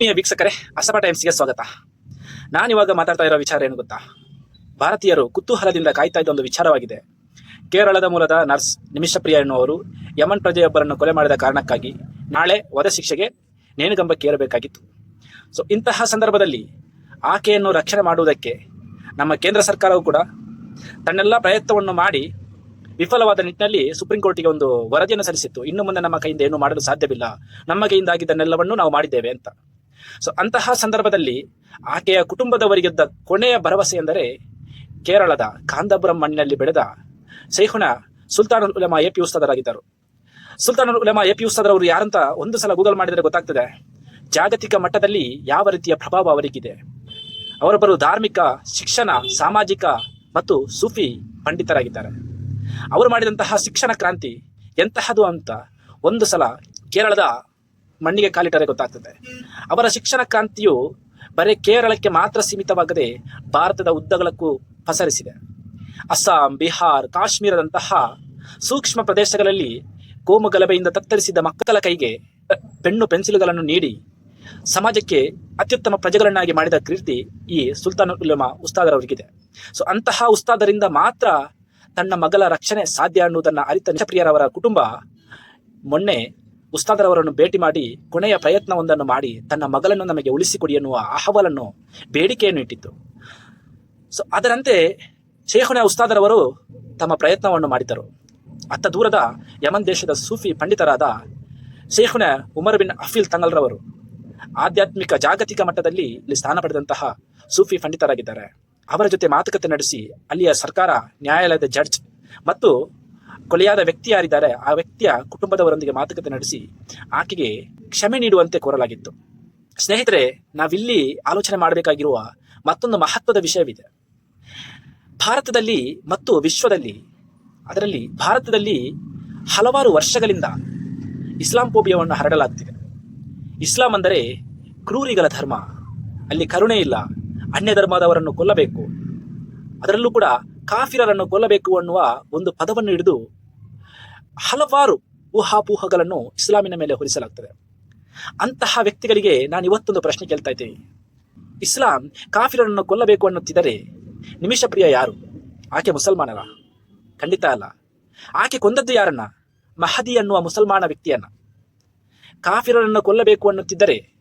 ಆತ್ಮೀಯ ವೀಕ್ಷಕರೇ ಅಸಪ ಟೈಮ್ಸ್ಗೆ ಸ್ವಾಗತ. ನಾನಿವಾಗ ಮಾತಾಡ್ತಾ ಇರೋ ವಿಚಾರ ಏನು ಗೊತ್ತಾ? ಭಾರತೀಯರು ಕುತೂಹಲದಿಂದ ಕಾಯ್ತಾ ಇದ್ದ ಒಂದು ವಿಚಾರವಾಗಿದೆ. ಕೇರಳದ ಮೂಲದ ನರ್ಸ್ ನಿಮಿಷಪ್ರಿಯ ಎನ್ನುವರು ಯಮನ್ ಪ್ರಜೆಯೊಬ್ಬರನ್ನು ಕೊಲೆ ಮಾಡಿದ ಕಾರಣಕ್ಕಾಗಿ ನಾಳೆ ವಧ ಶಿಕ್ಷೆಗೆ ನೇಣುಗಂಬಕ್ಕೆ ಏರಬೇಕಾಗಿತ್ತು ಸೊ ಇಂತಹ ಸಂದರ್ಭದಲ್ಲಿ ಆಕೆಯನ್ನು ರಕ್ಷಣೆ ಮಾಡುವುದಕ್ಕೆ ನಮ್ಮ ಕೇಂದ್ರ ಸರ್ಕಾರವು ಕೂಡ ತನ್ನೆಲ್ಲ ಪ್ರಯತ್ನವನ್ನು ಮಾಡಿ ವಿಫಲವಾದ ನಿಟ್ಟಿನಲ್ಲಿ ಸುಪ್ರೀಂ ಕೋರ್ಟಿಗೆ ಒಂದು ವರದಿಯನ್ನು ಸಲ್ಲಿಸಿತ್ತು. ಇನ್ನು ಮುಂದೆ ನಮ್ಮ ಕೈಯಿಂದ ಏನು ಮಾಡಲು ಸಾಧ್ಯವಿಲ್ಲ. ನಮ್ಮ ಕೈಯಿಂದ ಆಗಿದ್ದನ್ನೆಲ್ಲವನ್ನು ನಾವು ಮಾಡಿದ್ದೇವೆ ಅಂತ. ಸೊ ಅಂತಹ ಸಂದರ್ಭದಲ್ಲಿ ಆಕೆಯ ಕುಟುಂಬದವರಿಗಿದ್ದ ಕೊನೆಯ ಭರವಸೆ ಎಂದರೆ ಕೇರಳದ ಕಾಂದಪುರಂ ಮಣ್ಣಿನಲ್ಲಿ ಬೆಳೆದ ಸೈಹುಣ ಸುಲ್ತಾನ್ ಉಲಮಾ ಎ ಪಿ ಉಸ್ತಾದರಾಗಿದ್ದರು. ಸುಲ್ತಾನ್ ಉಲಮಾ ಎ ಪಿ ಉಸ್ತಾದರ್ ಅವರು ಯಾರಂತ ಒಂದು ಸಲ ಗೂಗಲ್ ಮಾಡಿದರೆ ಗೊತ್ತಾಗ್ತದೆ. ಜಾಗತಿಕ ಮಟ್ಟದಲ್ಲಿ ಯಾವ ರೀತಿಯ ಪ್ರಭಾವ ಅವರಿಗಿದೆ. ಅವರೊಬ್ಬರು ಧಾರ್ಮಿಕ, ಶಿಕ್ಷಣ, ಸಾಮಾಜಿಕ ಮತ್ತು ಸೂಫಿ ಪಂಡಿತರಾಗಿದ್ದಾರೆ. ಅವರು ಮಾಡಿದಂತಹ ಶಿಕ್ಷಣ ಕ್ರಾಂತಿ ಎಂತಹದು ಅಂತ ಒಂದು ಸಲ ಕೇರಳದ ಮಣ್ಣಿಗೆ ಕಾಲಿಟ್ಟರೆ ಗೊತ್ತಾಗ್ತದೆ. ಅವರ ಶಿಕ್ಷಣ ಕ್ರಾಂತಿಯು ಬರೀ ಕೇರಳಕ್ಕೆ ಮಾತ್ರ ಸೀಮಿತವಾಗದೆ ಭಾರತದ ಉದ್ದಗಲಕ್ಕೂ ಪಸರಿಸಿದೆ. ಅಸ್ಸಾಂ, ಬಿಹಾರ್, ಕಾಶ್ಮೀರದಂತಹ ಸೂಕ್ಷ್ಮ ಪ್ರದೇಶಗಳಲ್ಲಿ ಕೋಮು ಗಲಭೆಯಿಂದ ತತ್ತರಿಸಿದ ಮಕ್ಕಳ ಕೈಗೆ ಪೆನ್ನು ಪೆನ್ಸಿಲುಗಳನ್ನು ನೀಡಿ ಸಮಾಜಕ್ಕೆ ಅತ್ಯುತ್ತಮ ಪ್ರಜೆಗಳನ್ನಾಗಿ ಮಾಡಿದ ಕೀರ್ತಿ ಈ ಸುಲ್ತಾನ್ ಉಲಮಾ ಉಸ್ತಾದರವರಿಗಿದೆ. ಸೊ ಅಂತಹ ಉಸ್ತಾದರಿಂದ ಮಾತ್ರ ತನ್ನ ಮಗಳ ರಕ್ಷಣೆ ಸಾಧ್ಯ ಅನ್ನುವುದನ್ನು ಅರಿತ ನಿಷಪ್ರಿಯರವರ ಕುಟುಂಬ ಮೊನ್ನೆ ಉಸ್ತಾದರವರನ್ನು ಭೇಟಿ ಮಾಡಿ ಕೊನೆಯ ಪ್ರಯತ್ನವೊಂದನ್ನು ಮಾಡಿ ತನ್ನ ಮಗಳನ್ನು ನಮಗೆ ಉಳಿಸಿಕೊಡಿ ಎನ್ನುವ ಅಹವಾಲನ್ನು, ಬೇಡಿಕೆಯನ್ನು ಇಟ್ಟಿತ್ತು. ಸೊ ಅದರಂತೆ ಶೇಖುನ ಉಸ್ತಾದರವರು ತಮ್ಮ ಪ್ರಯತ್ನವನ್ನು ಮಾಡಿದರು ಅತ್ತ ದೂರದ ಯಮನ್ ದೇಶದ ಸೂಫಿ ಪಂಡಿತರಾದ ಶೇಖುನ ಉಮರ್ ಬಿನ್ ಅಫೀಲ್ ತಂಗಲ್ರವರು ಆಧ್ಯಾತ್ಮಿಕ ಜಾಗತಿಕ ಮಟ್ಟದಲ್ಲಿ ಇಲ್ಲಿ ಸ್ಥಾನ ಪಡೆದಂತಹ ಸೂಫಿ ಪಂಡಿತರಾಗಿದ್ದಾರೆ. ಅವರ ಜೊತೆ ಮಾತುಕತೆ ನಡೆಸಿ ಅಲ್ಲಿಯ ಸರ್ಕಾರ, ನ್ಯಾಯಾಲಯದ ಜಡ್ಜ್ ಮತ್ತು ಕೊಲೆಯಾದ ವ್ಯಕ್ತಿ ಯಾರಿದ್ದಾರೆ, ಆ ವ್ಯಕ್ತಿಯ ಕುಟುಂಬದವರೊಂದಿಗೆ ಮಾತುಕತೆ ನಡೆಸಿ ಆಕೆಗೆ ಕ್ಷಮೆ ನೀಡುವಂತೆ ಕೋರಲಾಗಿತ್ತು. ಸ್ನೇಹಿತರೆ, ನಾವಿಲ್ಲಿ ಆಲೋಚನೆ ಮಾಡಬೇಕಾಗಿರುವ ಮತ್ತೊಂದು ಮಹತ್ವದ ವಿಷಯವಿದೆ. ಭಾರತದಲ್ಲಿ ಮತ್ತು ವಿಶ್ವದಲ್ಲಿ, ಅದರಲ್ಲಿ ಭಾರತದಲ್ಲಿ ಹಲವಾರು ವರ್ಷಗಳಿಂದ ಇಸ್ಲಾಂ ಫೋಬಿಯಾವನ್ನು ಹರಡಲಾಗ್ತಿದೆ. ಇಸ್ಲಾಂ ಅಂದರೆ ಕ್ರೂರಿಗಳ ಧರ್ಮ. ಅಲ್ಲಿ ಕರುಣೆ ಇಲ್ಲ, ಅನ್ಯ ಧರ್ಮದವರನ್ನು ಕೊಲ್ಲಬೇಕು. ಅದರಲ್ಲೂ ಕೂಡ ಕಾಫಿರರನ್ನು ಕೊಲ್ಲಬೇಕು ಅನ್ನುವ ಒಂದು ಪದವನ್ನು ಹಿಡಿದು ಹಲವಾರು ಊಹಾಪೂಹಗಳನ್ನು ಇಸ್ಲಾಮಿನ ಮೇಲೆ ಹೊರಿಸಲಾಗ್ತದೆ. ಅಂತಹ ವ್ಯಕ್ತಿಗಳಿಗೆ ನಾನು ಇವತ್ತೊಂದು ಪ್ರಶ್ನೆ ಕೇಳ್ತಾ ಇದ್ದೀನಿ. ಇಸ್ಲಾಂ ಕಾಫಿರರನ್ನು ಕೊಲ್ಲಬೇಕು ಅನ್ನುತ್ತಿದ್ದರೆ ನಿಮಿಷ ಪ್ರಿಯ ಯಾರು? ಆಕೆ ಮುಸಲ್ಮಾನರ? ಖಂಡಿತ ಅಲ್ಲ. ಆಕೆ ಕೊಂದದ್ದು ಯಾರನ್ನ? ಮಹದಿ ಅನ್ನುವ ಮುಸಲ್ಮಾನ ವ್ಯಕ್ತಿಯನ್ನ. ಕಾಫಿರರನ್ನು ಕೊಲ್ಲಬೇಕು ಅನ್ನುತ್ತಿದ್ದರೆ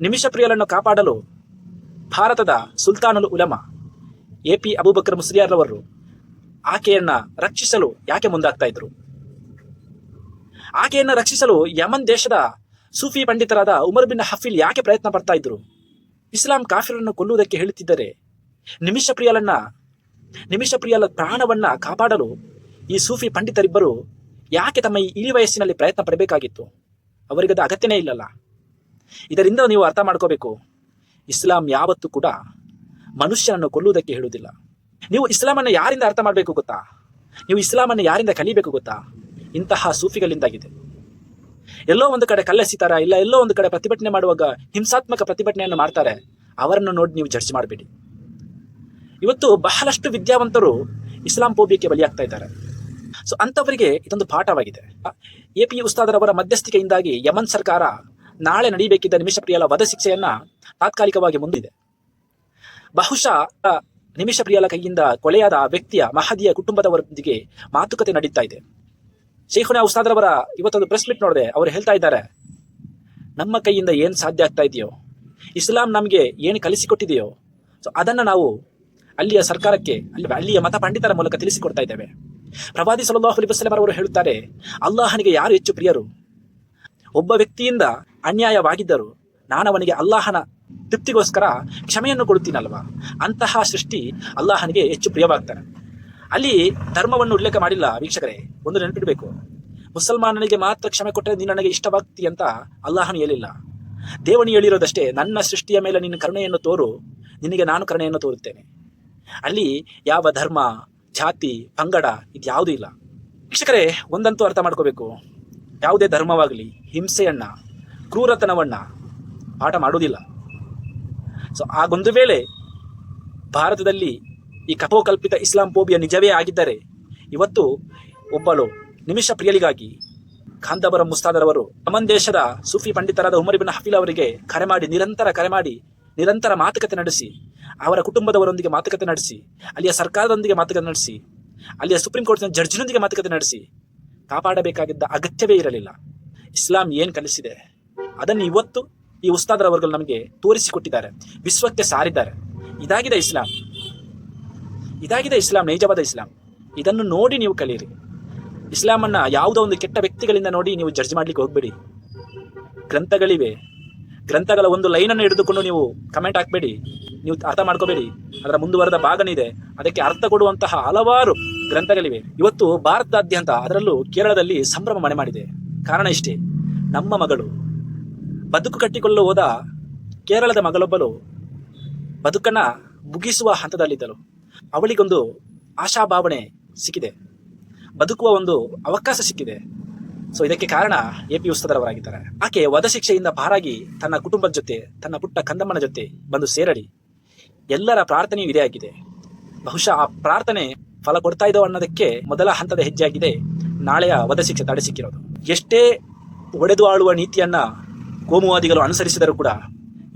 ನಿಮಿಷ ಪ್ರಿಯರನ್ನು ಕಾಪಾಡಲು ಭಾರತದ ಸುಲ್ತಾನುಲ್ ಉಲಮ, ಎ ಪಿ ಅಬೂಬಕರ್ ಮುಸ್ಲಿಯಾರ್ರವರು ಆಕೆಯನ್ನ ರಕ್ಷಿಸಲು ಯಾಕೆ ಮುಂದಾಗ್ತಾ ಇದ್ರು? ಆಕೆಯನ್ನ ರಕ್ಷಿಸಲು ಯಮನ್ ದೇಶದ ಸೂಫಿ ಪಂಡಿತರಾದ ಉಮರ್ ಬಿನ್ ಹಫೀಲ್ ಯಾಕೆ ಪ್ರಯತ್ನ ಪಡ್ತಾ ಇದ್ರು? ಇಸ್ಲಾಂ ಕಾಫಿರನ್ನು ಕೊಲ್ಲುವುದಕ್ಕೆ ಹೇಳುತ್ತಿದ್ದರೆ ನಿಮಿಷ ಪ್ರಿಯಲನ್ನ, ನಿಮಿಷ ಪ್ರಿಯಲ ಪ್ರಾಣವನ್ನ ಕಾಪಾಡಲು ಈ ಸೂಫಿ ಪಂಡಿತರಿಬ್ಬರು ಯಾಕೆ ತಮ್ಮ ಈ ಇಳಿ ವಯಸ್ಸಿನಲ್ಲಿ ಪ್ರಯತ್ನ ಪಡಬೇಕಾಗಿತ್ತು? ಅವರಿಗದ ಅಗತ್ಯನೇ ಇಲ್ಲಲ್ಲ. ಇದರಿಂದ ನೀವು ಅರ್ಥ ಮಾಡ್ಕೋಬೇಕು. ಇಸ್ಲಾಂ ಯಾವತ್ತೂ ಕೂಡ ಮನುಷ್ಯನನ್ನು ಕೊಲ್ಲುವುದಕ್ಕೆ ಹೇಳುವುದಿಲ್ಲ. ನೀವು ಇಸ್ಲಾಮನ್ನು ಯಾರಿಂದ ಅರ್ಥ ಮಾಡಬೇಕು ಗೊತ್ತಾ? ನೀವು ಇಸ್ಲಾಮನ್ನು ಯಾರಿಂದ ಕಲಿಬೇಕು ಗೊತ್ತಾ? ಇಂತಹ ಸೂಫಿಗಳಿಂದಾಗಿದೆ. ಎಲ್ಲೋ ಒಂದು ಕಡೆ ಕಲ್ಲೆಸಿತಾರ, ಇಲ್ಲ ಎಲ್ಲೋ ಒಂದು ಕಡೆ ಪ್ರತಿಭಟನೆ ಮಾಡುವಾಗ ಹಿಂಸಾತ್ಮಕ ಪ್ರತಿಭಟನೆಯನ್ನು ಮಾಡ್ತಾರೆ, ಅವರನ್ನು ನೋಡಿ ನೀವು ಜಡ್ಜ್ ಮಾಡಬೇಡಿ. ಇವತ್ತು ಬಹಳಷ್ಟು ವಿದ್ಯಾವಂತರು ಇಸ್ಲಾಂ ಫೋಬಿಯಕ್ಕೆ ಬಲಿಯಾಗ್ತಾ ಇದ್ದಾರೆ. ಸೊ ಅಂಥವರಿಗೆ ಇದೊಂದು ಪಾಠವಾಗಿದೆ. ಎ ಪಿ ಉಸ್ತಾದರವರ ಮಧ್ಯಸ್ಥಿಕೆಯಿಂದಾಗಿ ಯಮನ್ ಸರ್ಕಾರ ನಾಳೆ ನಡೀಬೇಕಿದ್ದ ನಿಮಿಷಪ್ರಿಯಲ ವಧಶಿಕ್ಷೆಯನ್ನು ವಧ ಶಿಕ್ಷೆಯನ್ನ ತಾತ್ಕಾಲಿಕವಾಗಿ ಮುಂದಿದೆ. ಬಹುಶಃ ಆ ನಿಮಿಷ ಪ್ರಿಯಲ ಕೈಯಿಂದ ಕೊಲೆಯಾದ ವ್ಯಕ್ತಿಯ ಮಹದಿಯ ಕುಟುಂಬದವರೊಂದಿಗೆ ಮಾತುಕತೆ ನಡೀತಾ ಇದೆ. ಶೇಖುನ ಉಸ್ತಾದ್ರವರ ಇವತ್ತೊಂದು ಪ್ರೆಸ್ ಮೀಟ್ ನೋಡಿದೆ, ಅವರು ಹೇಳ್ತಾ ಇದ್ದಾರೆ. ನಮ್ಮ ಕೈಯಿಂದ ಏನು ಸಾಧ್ಯ ಆಗ್ತಾ ಇದೆಯೋ, ಇಸ್ಲಾಂ ನಮಗೆ ಏನು ಕಲಿಸಿಕೊಟ್ಟಿದೆಯೋ ಸೊ ಅದನ್ನು ನಾವು ಅಲ್ಲಿಯ ಸರ್ಕಾರಕ್ಕೆ, ಅಲ್ಲಿ ಅಲ್ಲಿಯ ಮತ ಪಂಡಿತರ ಮೂಲಕ ತಿಳಿಸಿಕೊಡ್ತಾ ಇದ್ದೇವೆ. ಪ್ರವಾದಿ ಸಲಹು ಅಲಿ ವಸಲಂ ಅವರು ಹೇಳುತ್ತಾರೆ, ಅಲ್ಲಾಹನಿಗೆ ಯಾರು ಹೆಚ್ಚು ಪ್ರಿಯರು? ಒಬ್ಬ ವ್ಯಕ್ತಿಯಿಂದ ಅನ್ಯಾಯವಾಗಿದ್ದರು ನಾನು ಅವನಿಗೆ ಅಲ್ಲಾಹನ ತೃಪ್ತಿಗೋಸ್ಕರ ಕ್ಷಮೆಯನ್ನು ಕೊಡುತ್ತೀನಲ್ವಾ? ಅಂತಹ ಸೃಷ್ಟಿ ಅಲ್ಲಾಹನಿಗೆ ಹೆಚ್ಚು ಪ್ರಿಯವಾಗ್ತಾನೆ. ಅಲ್ಲಿ ಧರ್ಮವನ್ನು ಉಲ್ಲೇಖ ಮಾಡಿಲ್ಲ ವೀಕ್ಷಕರೇ. ಒಂದು ನೆನಪಿಡಬೇಕು. ಮುಸಲ್ಮಾನನಿಗೆ ಮಾತ್ರ ಕ್ಷಮೆ ಕೊಟ್ಟರೆ ನೀನು ನನಗೆ ಇಷ್ಟವಾಗ್ತಿ ಅಂತ ಅಲ್ಲಾಹನು ಹೇಳಿಲ್ಲ. ದೇವನಿ ಹೇಳಿರೋದಷ್ಟೇ, ನನ್ನ ಸೃಷ್ಟಿಯ ಮೇಲೆ ನಿನ್ನ ಕರುಣೆಯನ್ನು ತೋರು, ನಿನಗೆ ನಾನು ಕರುಣೆಯನ್ನು ತೋರುತ್ತೇನೆ. ಅಲ್ಲಿ ಯಾವ ಧರ್ಮ, ಜಾತಿ, ಪಂಗಡ ಇದ್ಯಾವುದೂ ಇಲ್ಲ. ವೀಕ್ಷಕರೇ, ಒಂದಂತೂ ಅರ್ಥ ಮಾಡ್ಕೋಬೇಕು. ಯಾವುದೇ ಧರ್ಮವಾಗಲಿ, ಹಿಂಸೆಯನ್ನ, ಕ್ರೂರತನವನ್ನ ಪಾಠ ಮಾಡುವುದಿಲ್ಲ ಸೊ ಆಗೊಂದು ವೇಳೆ ಭಾರತದಲ್ಲಿ ಈ ಕಪೋಕಲ್ಪಿತ ಇಸ್ಲಾಂ ಪೋಬಿಯ ನಿಜವೇ ಆಗಿದ್ದರೆ ಇವತ್ತು ಒಬ್ಬಳು ನಿಮಿಷ ಪ್ರಿಯಲಿಗಾಗಿ ಖಾಂದಾಬರ ಮುಸ್ತಾದರವರು ಅಮನ್ ದೇಶದ ಸೂಫಿ ಪಂಡಿತರಾದ ಉಮರ್ ಹಫಿಲ್ ಹಫೀಲ್ ಅವರಿಗೆ ಕರೆ ಮಾಡಿ, ನಿರಂತರ ಕರೆ ಮಾಡಿ, ನಿರಂತರ ಮಾತುಕತೆ ನಡೆಸಿ, ಅವರ ಕುಟುಂಬದವರೊಂದಿಗೆ ಮಾತುಕತೆ ನಡೆಸಿ, ಅಲ್ಲಿಯ ಸರ್ಕಾರದೊಂದಿಗೆ ಮಾತುಕತೆ ನಡೆಸಿ, ಅಲ್ಲಿಯ ಸುಪ್ರೀಂ ಕೋರ್ಟ್ನ ಜಡ್ಜ್ನೊಂದಿಗೆ ಮಾತುಕತೆ ನಡೆಸಿ ಕಾಪಾಡಬೇಕಾಗಿದ್ದ ಅಗತ್ಯವೇ ಇರಲಿಲ್ಲ. ಇಸ್ಲಾಂ ಏನು ಕಲಿಸಿದೆ? ಅದನ್ನು ಇವತ್ತು ಈ ಉಸ್ತಾದರವರುಗಳು ನಮಗೆ ತೋರಿಸಿಕೊಟ್ಟಿದ್ದಾರೆ, ವಿಶ್ವಕ್ಕೆ ಸಾರಿದ್ದಾರೆ. ಇದಾಗಿದೆ ಇಸ್ಲಾಂ. ಇದಾಗಿದೆ ಇಸ್ಲಾಂ, ನೈಜವಾದ ಇಸ್ಲಾಂ. ಇದನ್ನು ನೋಡಿ ನೀವು ಕಲಿಯಿರಿ ಇಸ್ಲಾಮನ್ನು ಯಾವುದೋ ಒಂದು ಕೆಟ್ಟ ವ್ಯಕ್ತಿಗಳಿಂದ ನೋಡಿ ನೀವು ಜಡ್ಜ್ ಮಾಡ್ಲಿಕ್ಕೆ ಹೋಗಬೇಡಿ. ಗ್ರಂಥಗಳಿವೆ. ಗ್ರಂಥಗಳ ಒಂದು ಲೈನನ್ನು ಹಿಡಿದುಕೊಂಡು ನೀವು ಕಮೆಂಟ್ ಹಾಕಬೇಡಿ. ನೀವು ಅರ್ಥ ಮಾಡ್ಕೋಬೇಡಿ. ಅದರ ಮುಂದುವರೆದ ಭಾಗನಿದೆ. ಅದಕ್ಕೆ ಅರ್ಥ ಕೊಡುವಂತಹ ಹಲವಾರು ಗ್ರಂಥಗಳಿವೆ. ಇವತ್ತು ಭಾರತದಾದ್ಯಂತ ಅದರಲ್ಲೂ ಕೇರಳದಲ್ಲಿ ಸಂಭ್ರಮ ಮನೆ ಮಾಡಿದೆ. ಕಾರಣ ಇಷ್ಟೇ. ನಮ್ಮ ಮಗಳು ಬದುಕು ಕಟ್ಟಿಕೊಳ್ಳಲು ಹೋದ ಕೇರಳದ ಮಗಳೊಬ್ಬಳು ಬದುಕನ್ನು ಮುಗಿಸುವ ಹಂತದಲ್ಲಿದ್ದಳು. ಅವಳಿಗೊಂದು ಆಶಾಭಾವನೆ ಸಿಕ್ಕಿದೆ. ಬದುಕುವ ಒಂದು ಅವಕಾಶ ಸಿಕ್ಕಿದೆ. ಸೊ ಇದಕ್ಕೆ ಕಾರಣ ಎ ಪಿ ಉಸ್ತದರವರಾಗಿದ್ದಾರೆ ಆಕೆ ವಧಶಿಕ್ಷೆಯಿಂದ ಪಾರಾಗಿ ತನ್ನ ಕುಟುಂಬದ ಜೊತೆ, ತನ್ನ ಪುಟ್ಟ ಕಂದಮ್ಮನ ಜೊತೆ ಬಂದು ಸೇರಡಿ ಎಲ್ಲರ ಪ್ರಾರ್ಥನೆಯೂ ಇದೇ ಆಗಿದೆ. ಬಹುಶಃ ಆ ಪ್ರಾರ್ಥನೆ ಫಲ ಕೊಡ್ತಾ ಇದ್ದೋ ಅನ್ನೋದಕ್ಕೆ ಮೊದಲ ಹಂತದ ಹೆಜ್ಜೆಯಾಗಿದೆ ನಾಳೆಯ ವಧಶಿಕ್ಷೆ ತಡೆ ಸಿಕ್ಕಿರೋದು. ಎಷ್ಟೇ ಒಡೆದು ಆಳುವ ನೀತಿಯನ್ನ ಕೋಮುವಾದಿಗಳು ಅನುಸರಿಸಿದರೂ ಕೂಡ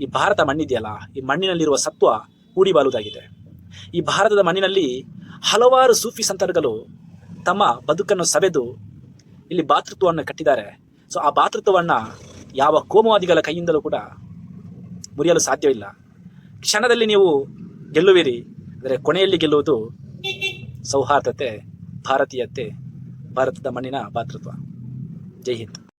ಈ ಭಾರತ ಮಣ್ಣಿದೆಯಲ್ಲ, ಈ ಮಣ್ಣಿನಲ್ಲಿರುವ ಸತ್ವ ಕೂಡಿ ಬಾಳುವುದಾಗಿದೆ. ಈ ಭಾರತದ ಮಣ್ಣಿನಲ್ಲಿ ಹಲವಾರು ಸೂಫಿ ಸಂತರುಗಳು ತಮ್ಮ ಬದುಕನ್ನು ಸವೆದು ಇಲ್ಲಿ ಭಾತೃತ್ವವನ್ನು ಕಟ್ಟಿದ್ದಾರೆ. ಸೊ ಆ ಭಾತೃತ್ವವನ್ನು ಯಾವ ಕೋಮುವಾದಿಗಳ ಕೈಯಿಂದಲೂ ಕೂಡ ಮುರಿಯಲು ಸಾಧ್ಯವಿಲ್ಲ. ಕ್ಷಣದಲ್ಲಿ ನೀವು ಗೆಲ್ಲುವಿರಿ. ಅಂದರೆ ಕೊನೆಯಲ್ಲಿ ಗೆಲ್ಲುವುದು ಸೌಹಾರ್ದತೆ, ಭಾರತೀಯತೆ, ಭಾರತದ ಮಣ್ಣಿನ ಭಾತೃತ್ವ. ಜೈ ಹಿಂದ್.